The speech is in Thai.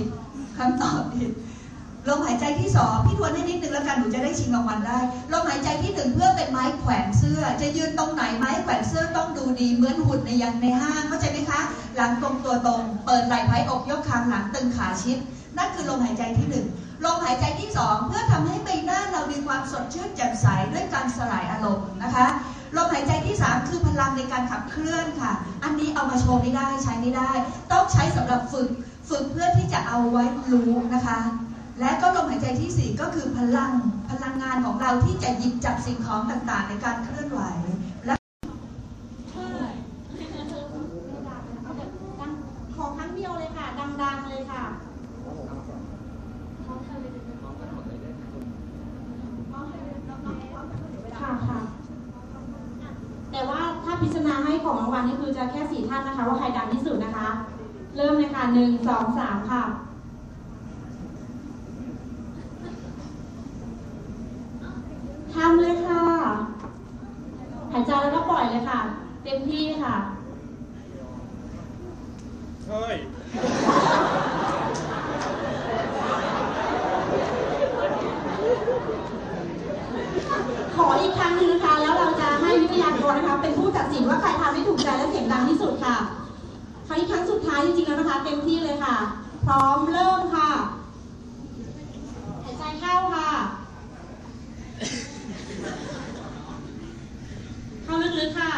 ผิดคำตอบผิดลมหายใจที่สองพี่ทวนให้นิดนึงแล้วกันหนูจะได้ชิงรางวัลได้ลมหายใจที่หนึ่งเพื่อเป็นไม้แขวนเสื้อ จะยืนตรงไหนไม้แขวนเสื้อต้องดูดีเหมือนหุ่นในยันในห้างเข้าใจไหมคะ หลังตรงตัวตรง เปิดไหล่ไพ่อกยกคางหลังตึงขาชิด นั่นคือลมหายใจที่หนึ่งลมหายใจที่สองเพื่อทำให้ใบหน้าเรามีความสดชื่นแจ่มใสด้วยการสลายอารมณ์นะคะลมหายใจที่สามคือพลังในการขับเคลื่อนค่ะ อันนี้เอามาโชว์ไม่ได้ใช้ไม่ได้ ต้องใช้สำหรับฝึก ฝึกเพื่อ เอาไว้รู้นะคะ และก็ลมหายใจที่สี่ก็คือพลังพลังงานของเราที่จะหยิบจับสิ่งของต่างๆ ในการเคลื่อนไหวและขอครั้งเดียวเลยค่ะ ดังๆเลยค่ะค่ะค่ะแต่ว่าถ้าพิจารณาให้ของรางวัลนี่คือจะแค่สี่ท่านนะคะ ว่าใครดังที่สุดนะคะ เริ่มเลยค่ะหนึ่งสองสามค่ะทำเลยค่ะ หายใจแล้วก็ปล่อยเลยค่ะ เต็มที่ค่ะ เฮ้ย ขออีกครั้งหนึงนะคะแล้วเราจะให้วิทยากรนะคะ เป็นผู้ตัดสินว่าใครทำได้ถูกใจและเสียงดังที่สุดค่ะ จริงๆแล้วนะคะ เต็มที่เลยค่ะ พร้อมเริ่มค่ะ หายใจเข้าค่ะ เข้าลึกๆค่ะ